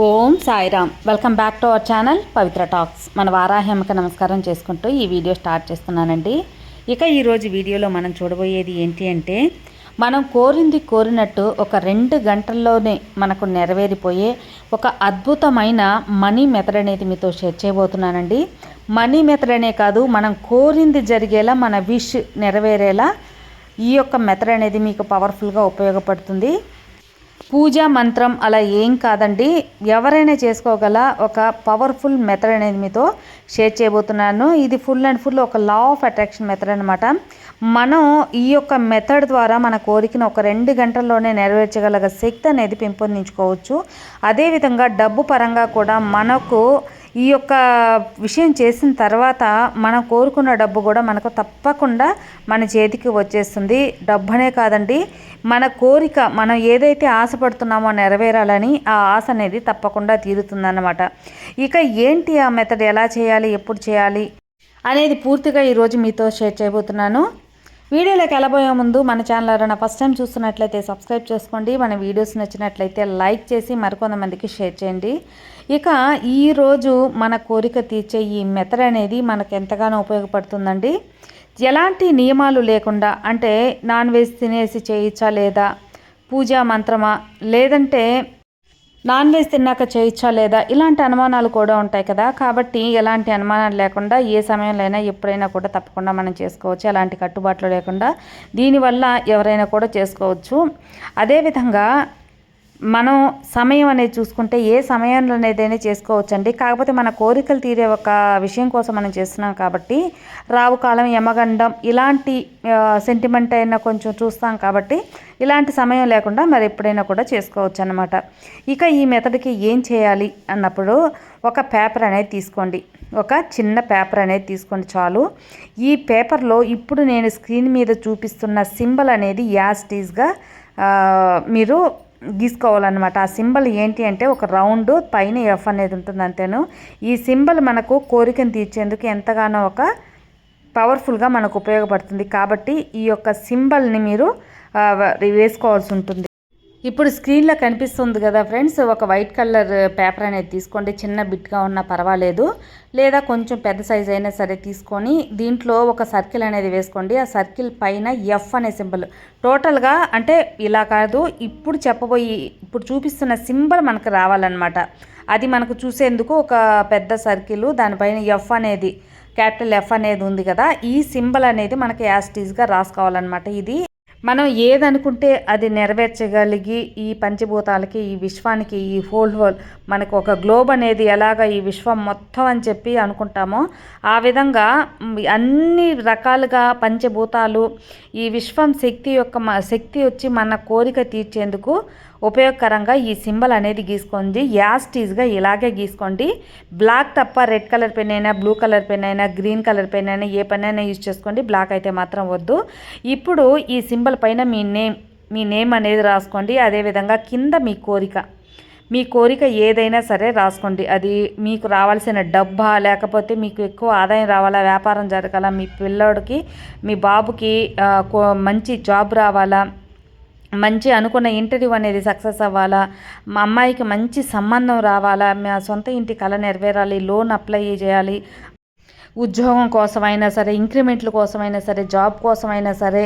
Om Sairam. Welcome back to our channel Pavitra Talks. మన వారాహ్యమక నమస్కారం చేసుకుంటూ ఈ వీడియో స్టార్ట్ చేస్తున్నానండి. ఇక ఈరోజు వీడియోలో మనం చూడబోయేది ఏంటి అంటే మనం కోరింది కోరినట్టు ఒక రెండు గంటల్లోనే మనకు నెరవేరిపోయే ఒక అద్భుతమైన మనీ మెథడ్ అనేది మీతో షేర్ చేయబోతున్నానండి. మనీ మెథడ్ అనే కాదు మనం కోరింది జరిగేలా మన విష్ నెరవేరేలా ఈ యొక్క మెథడ్ అనేది మీకు పవర్ఫుల్గా ఉపయోగపడుతుంది. పూజా మంత్రం అలా ఏం కాదండి. ఎవరైనా చేసుకోగల ఒక పవర్ఫుల్ మెథడ్ అనేది మీతో షేర్ చేయబోతున్నాను. ఇది ఫుల్ అండ్ ఫుల్ ఒక లా ఆఫ్ అట్రాక్షన్ మెథడ్ అనమాట మనం ఈ యొక్క మెథడ్ ద్వారా మన కోరికను ఒక రెండు గంటల్లోనే నెరవేర్చగల శక్తి అనేది పెంపొందించుకోవచ్చు. అదేవిధంగా డబ్బు పరంగా కూడా మనకు ఈ యొక్క విషయం చేసిన తర్వాత మనం కోరుకున్న డబ్బు కూడా మనకు తప్పకుండా మన చేతికి వచ్చేస్తుంది. డబ్బునే కాదండి మన కోరిక మనం ఏదైతే ఆశపడుతున్నామో నెరవేరాలని ఆ ఆశ అనేది తప్పకుండా తీరుతుందన్నమాట. ఇక ఏంటి ఆ మెథడ్ ఎలా చేయాలి? ఎప్పుడు చేయాలి? అనేది పూర్తిగా ఈరోజు మీతో షేర్ చేయబోతున్నాను. వీడియోలోకి వెళ్ళబోయే ముందు మన ఛానల్ ఎవరైనా ఫస్ట్ టైం చూస్తున్నట్లయితే సబ్స్క్రైబ్ చేసుకోండి. మన వీడియోస్ నచ్చినట్లయితే లైక్ చేసి మరికొంతమందికి షేర్ చేయండి. ఇక ఈరోజు మన కోరిక తీర్చే ఈ మెథడ్ అనేది మనకు ఎంతగానో ఉపయోగపడుతుందండి. ఎలాంటి నియమాలు లేకుండా అంటే నాన్ వెజ్ తినేసి చేయించా లేదా? పూజా మంత్రమా? లేదంటే నాన్ వెజ్ తిన్నాక చేయొచ్చా లేదా? ఇలాంటి అనుమానాలు కూడా ఉంటాయి కదా. కాబట్టి ఎలాంటి అనుమానాలు లేకుండా ఏ సమయంలో అయినా ఎప్పుడైనా కూడా తప్పకుండా మనం చేసుకోవచ్చు. ఎలాంటి కట్టుబాట్లు లేకుండా దీనివల్ల ఎవరైనా కూడా చేసుకోవచ్చు. అదేవిధంగా మనం సమయం అనేది చూసుకుంటే ఏ సమయంలో ఏదైనా చేసుకోవచ్చండి. కాకపోతే మన కోరికలు తీరే ఒక విషయం కోసం మనం చేస్తున్నాం కాబట్టి రావు కాలం యమగండం ఇలాంటి సెంటిమెంట్ అయినా కొంచెం చూస్తాం కాబట్టి ఇలాంటి సమయం లేకుండా మరి ఎప్పుడైనా కూడా చేసుకోవచ్చు అనమాట ఇక ఈ మెథడ్కి ఏం చేయాలి అన్నప్పుడు ఒక పేపర్ అనేది తీసుకోండి. ఒక చిన్న పేపర్ అనేది తీసుకోండి చాలు. ఈ పేపర్లో ఇప్పుడు నేను స్క్రీన్ మీద చూపిస్తున్న సింబల్ అనేది యాస్టీస్గా మీరు గీసుకోవాలన్నమాట. ఆ సింబల్ ఏంటి అంటే ఒక రౌండ్ పైన ఎఫ్ అనేది ఉంటుంది అంతేను. ఈ సింబల్ మనకు కోరికను తీర్చేందుకు ఎంతగానో ఒక పవర్ఫుల్గా మనకు ఉపయోగపడుతుంది. కాబట్టి ఈ యొక్క సింబల్ని మీరు వేసుకోవాల్సి ఉంటుంది. ఇప్పుడు స్క్రీన్లో కనిపిస్తుంది కదా ఫ్రెండ్స్ ఒక వైట్ కలర్ పేపర్ అనేది తీసుకోండి. చిన్న బిట్గా ఉన్నా పర్వాలేదు. లేదా కొంచెం పెద్ద సైజ్ అయినా సరే తీసుకొని దీంట్లో ఒక సర్కిల్ అనేది వేసుకోండి. ఆ సర్కిల్ పైన ఎఫ్ అనే సింబల్ టోటల్గా అంటే ఇలా కాదు ఇప్పుడు చెప్పబోయి ఇప్పుడు చూపిస్తున్న సింబల్ మనకు రావాలన్నమాట. అది మనకు చూసేందుకు ఒక పెద్ద సర్కిల్ దానిపైన ఎఫ్ అనేది క్యాపిటల్ ఎఫ్ అనేది ఉంది కదా. ఈ సింబల్ అనేది మనకి యాస్టీస్గా రాసుకోవాలన్నమాట. ఇది మనం ఏదనుకుంటే అది నెరవేర్చగలిగి ఈ పంచభూతాలకి ఈ విశ్వానికి ఈ హోల్ హోల్ మనకు ఒక గ్లోబ్ అనేది ఎలాగ ఈ విశ్వం మొత్తం అని చెప్పి అనుకుంటామో ఆ విధంగా అన్ని రకాలుగా పంచభూతాలు ఈ విశ్వం శక్తి యొక్క శక్తి వచ్చి మన కోరిక తీర్చేందుకు ఉపయోగకరంగా ఈ సింబల్ అనేది గీసుకోండి. యాస్టీజ్గా ఇలాగే గీసుకోండి. బ్లాక్ తప్ప రెడ్ కలర్ పెన్ అయినా బ్లూ కలర్ పెన్ అయినా గ్రీన్ కలర్ పెన్ అయినా ఏ పెన్ అయినా యూజ్ చేసుకోండి. బ్లాక్ అయితే మాత్రం వద్దు. ఇప్పుడు ఈ సింబల్ పైన మీ నేమ్ మీ నేమ్ అనేది రాసుకోండి. అదేవిధంగా కింద మీ కోరిక మీ కోరిక ఏదైనా సరే రాసుకోండి. అది మీకు రావాల్సిన డబ్బా లేకపోతే మీకు ఎక్కువ ఆదాయం రావాలా వ్యాపారం జరగాల మీ పిల్లోడికి మీ బాబుకి మంచి జాబ్ రావాలా మంచి అనుకున్న ఇంటర్వ్యూ అనేది సక్సెస్ అవ్వాలా? మా అమ్మాయికి మంచి సంబంధం రావాలా? మా సొంత ఇంటి కళ నెరవేరాలి లోన్ అప్లై చేయాలి. ఉద్యోగం కోసమైనా సరే ఇంక్రిమెంట్ల కోసమైనా సరే జాబ్ కోసమైనా సరే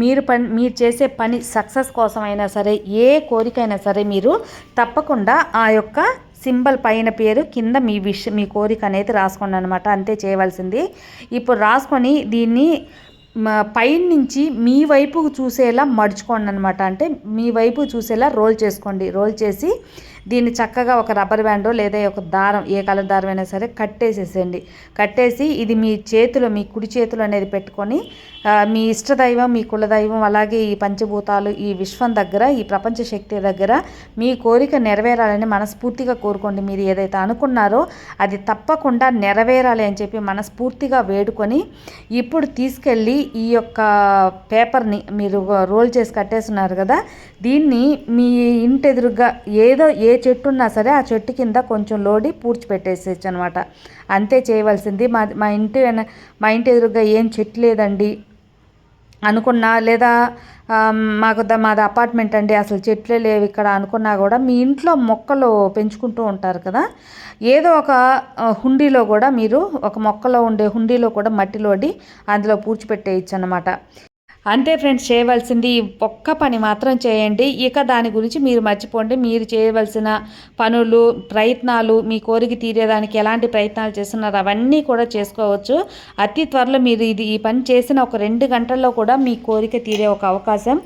మీరు పని మీరు చేసే పని సక్సెస్ కోసమైనా సరే ఏ కోరికైనా సరే మీరు తప్పకుండా ఆ యొక్క సింబల్ పైన పేరు కింద మీ విష్ మీ కోరిక అనేది రాసుకోండి అనమాట అంతే చేయవలసింది. ఇప్పుడు రాసుకొని దీన్ని పైనుంచి మీ వైపుకు చూసేలా మడుచుకోండి అనమాట అంటే మీ వైపు చూసేలా రోల్ చేసుకోండి. రోల్ చేసి దీన్ని చక్కగా ఒక రబ్బర్ బ్యాండ్ లేదా ఒక దారం ఏ కలర్ దారం అయినా సరే కట్టేసేసేయండి. కట్టేసి ఇది మీ చేతిలో మీ కుడి చేతులు అనేది పెట్టుకొని మీ ఇష్టదైవం మీ కులదైవం అలాగే ఈ పంచభూతాలు ఈ విశ్వం దగ్గర ఈ ప్రపంచ శక్తి దగ్గర మీ కోరిక నెరవేరాలని మనస్ఫూర్తిగా కోరుకోండి. మీరు ఏదైతే అనుకున్నారో అది తప్పకుండా నెరవేరాలి అని చెప్పి మనస్ఫూర్తిగా వేడుకొని ఇప్పుడు తీసుకెళ్ళి ఈ యొక్క పేపర్ని మీరు రోల్ చేసి కట్టేస్తున్నారు కదా దీన్ని మీ ఇంటి ఎదురుగా ఏదో ఏ చెట్టు ఉన్నా సరే ఆ చెట్టు కింద కొంచెం లోడి పూడ్చి పెట్టేసేయచ్చు అనమాట అంతే చేయవలసింది. మా మా ఇంటి మా ఇంటి ఎదురుగా ఏం చెట్టు లేదండి అనుకున్నా లేదా మాకు ద- మాది అపార్ట్మెంట్ అండి. అసలు చెట్లే లేవు ఇక్కడ అనుకున్నా కూడా మీ ఇంట్లో మొక్కలు పెంచుకుంటూ ఉంటారు కదా. ఏదో ఒక హుండీలో కూడా మీరు ఒక మొక్కలో ఉండే హుండీలో కూడా మట్టిలోడి అందులో పూడ్చిపెట్టేయచ్చు అనమాట అంతే ఫ్రెండ్స్ చేయవలసింది ఈ ఒక్క పని మాత్రం చేయండి. ఇక దాని గురించి మీరు మర్చిపోండి. మీరు చేయవలసిన పనులు ప్రయత్నాలు మీ కోరిక తీరేదానికి ఎలాంటి ప్రయత్నాలు చేస్తున్నారు అవన్నీ కూడా చేసుకోవచ్చు. అతి త్వరలో మీరు ఇది ఈ పని చేసిన ఒక రెండు గంటల్లో కూడా మీ కోరిక తీరే ఒక అవకాశం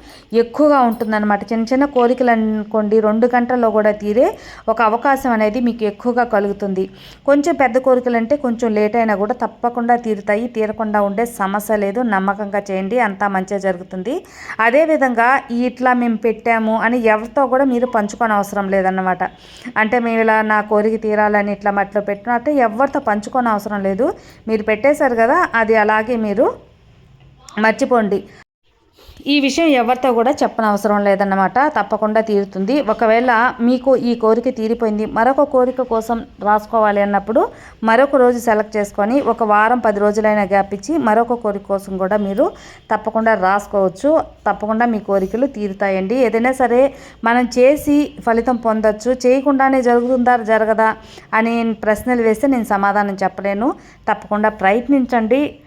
ఎక్కువగా ఉంటుందన్నమాట. చిన్న చిన్న కోరికలు అనుకోండి రెండు గంటల్లో కూడా తీరే ఒక అవకాశం అనేది మీకు ఎక్కువగా కలుగుతుంది. కొంచెం పెద్ద కోరికలు అంటే కొంచెం లేట్ అయినా కూడా తప్పకుండా తీరుతాయి. తీరకుండా ఉండే సమస్య లేదు. నమ్మకంగా చేయండి. అంతా మంచిగా జరుగుతుంది. అదేవిధంగా ఇట్లా మేము పెట్టాము అని ఎవరితో కూడా మీరు పంచుకోని అవసరం లేదన్నమాట. అంటే మేము ఇలా నా కోరిక తీరాలని ఇట్లా మట్లో పెట్టినట్టు ఎవరితో పంచుకోని అవసరం లేదు. మీరు పెట్టేశారు కదా అది అలాగే మీరు మర్చిపోండి. ఈ విషయం ఎవరితో కూడా చెప్పనవసరం లేదన్నమాట. తప్పకుండా తీరుతుంది. ఒకవేళ మీకు ఈ కోరిక తీరిపోయింది మరొక కోరిక కోసం రాసుకోవాలి అన్నప్పుడు మరొక రోజు సెలెక్ట్ చేసుకొని ఒక వారం పది రోజులైనా గ్యాప్ ఇచ్చి మరొక కోరిక కోసం కూడా మీరు తప్పకుండా రాసుకోవచ్చు. తప్పకుండా మీ కోరికలు తీరుతాయండి. ఏదైనా సరే మనం చేసి ఫలితం పొందొచ్చు. చేయకుండానే జరుగుతుందా జరగదా అని ప్రశ్నలు వేస్తే నేను సమాధానం చెప్పలేను. తప్పకుండా ప్రయత్నించండి.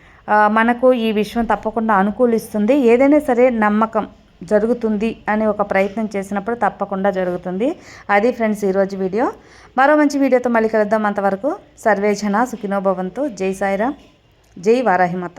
మనకు ఈ విషయం తప్పకుండా అనుకూలిస్తుంది. ఏదైనా సరే నమ్మకం జరుగుతుంది అని ఒక ప్రయత్నం చేసినప్పుడు తప్పకుండా జరుగుతుంది. అది ఫ్రెండ్స్ ఈరోజు వీడియో. మరో మంచి వీడియోతో మళ్ళీ కలుద్దాం అంతవరకు. సర్వేజన సుఖినోభవంతో. జై సాయిరామ్. జై వారాహిమాత.